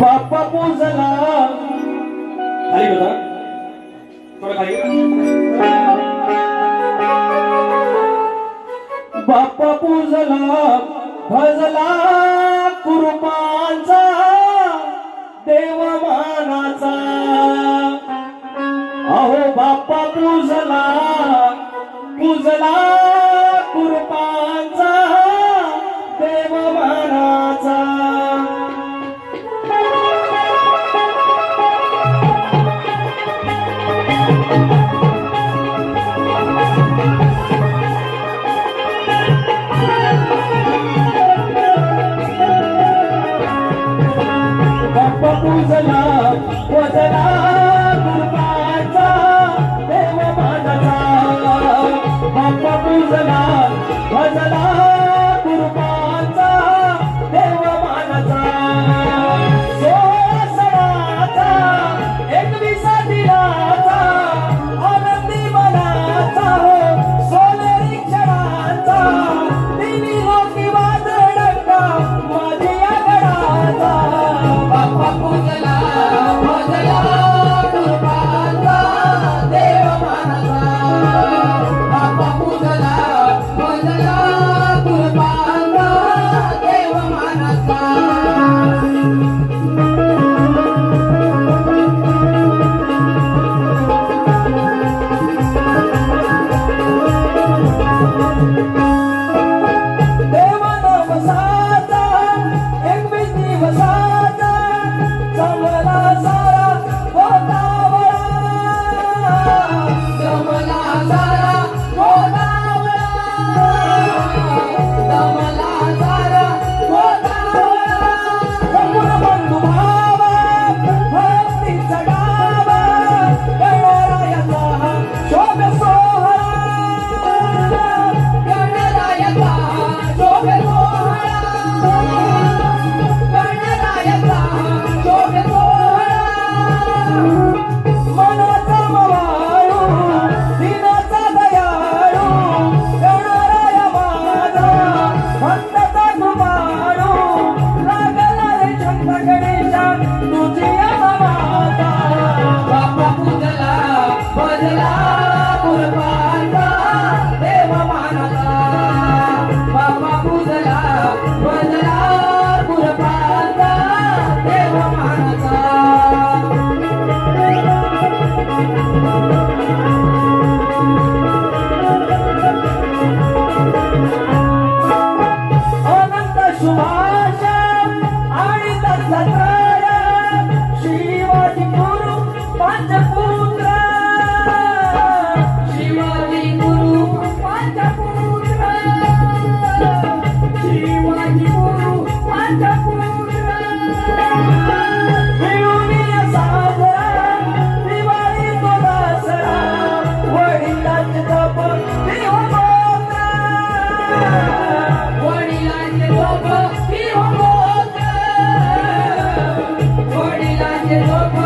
बाप्पा पोचला. खाली बघा थोडं खाली बाप्पा पोचला. भजला कुरुपांचा देवमानाचा. अहो बाप्पा पूजला पूजला सतरा शिवाजी गुरु पंढरपूर que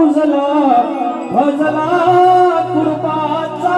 भजला भजला कृपाचा